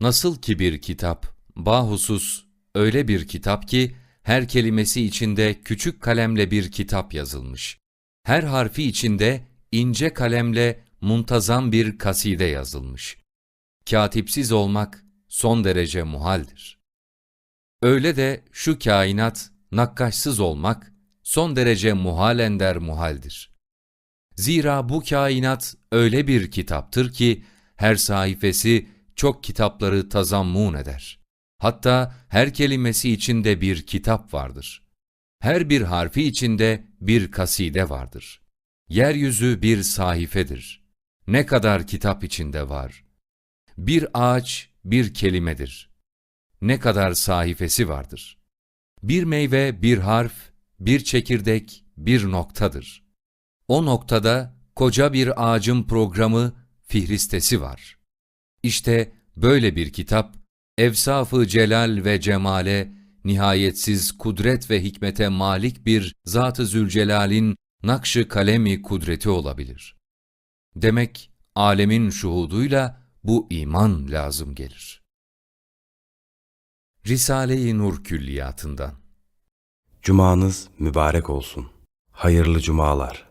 Nasıl ki bir kitap, bahusus öyle bir kitap ki her kelimesi içinde küçük kalemle bir kitap yazılmış. Her harfi içinde ince kalemle muntazam bir kaside yazılmış. Katipsiz olmak son derece muhaldir. Öyle de şu kainat nakkaşsız olmak son derece muhal ender muhaldir. Zira bu kainat öyle bir kitaptır ki her sayfası çok kitapları tazammun eder. Hatta her kelimesi içinde bir kitap vardır. Her bir harfi içinde bir kaside vardır. Yeryüzü bir sayfedir. Ne kadar kitap içinde var. Bir ağaç bir kelimedir. Ne kadar sayfesi vardır. Bir meyve bir harf, bir çekirdek bir noktadır. O noktada koca bir ağacın programı, fihristesi var. İşte böyle bir kitap, evsafı celal ve cemale, nihayetsiz kudret ve hikmete malik bir Zat-ı Zülcelal'in nakşı kalemi kudreti olabilir. Demek alemin şuhuduyla bu iman lazım gelir. Risale-i Nur Külliyatından Cumanız mübarek olsun. Hayırlı cumalar.